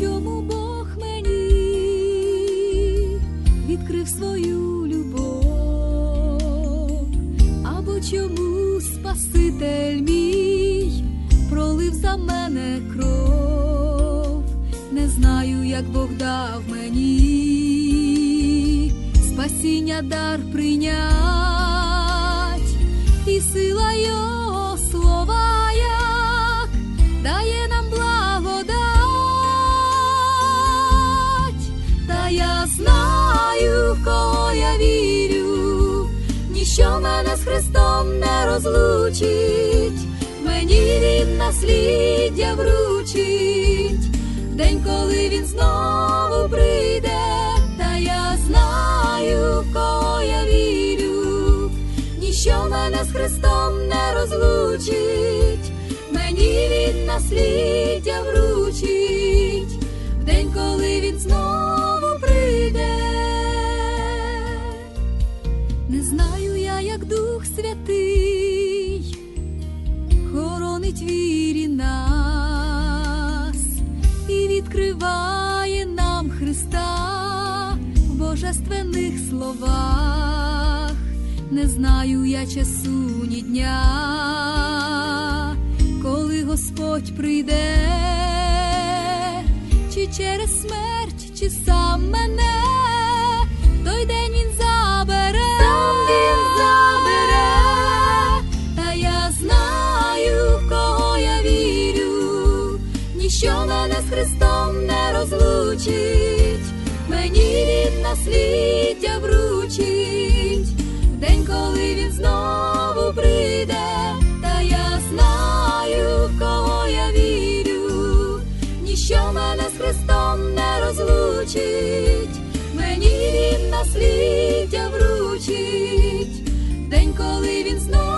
чому Бог мені відкрив свою любов, або чому Спаситель мій пролив за мене кров, не знаю, як Бог дав мені спасіння дар прийнять, і сила його мене з Христом не розлучить, мені він насліддя вручить, день, коли він знову прийде, та я знаю, в кого я вірю, ніщо мене з Христом не розлучить, мені він насліддя вручить, Дух Святий хоронить вірі нас і відкриває нам Христа в божественних словах. Не знаю я часу ні дня, коли Господь прийде, чи через смерть, чи сам мене, що мене з Христом не розлучить, мені від насліддя вручить, день, коли він знову прийде, та я знаю, в кого я вірю, ніщо мене з Христом не розлучить, мені він насліддя вручить, день, коли він знову.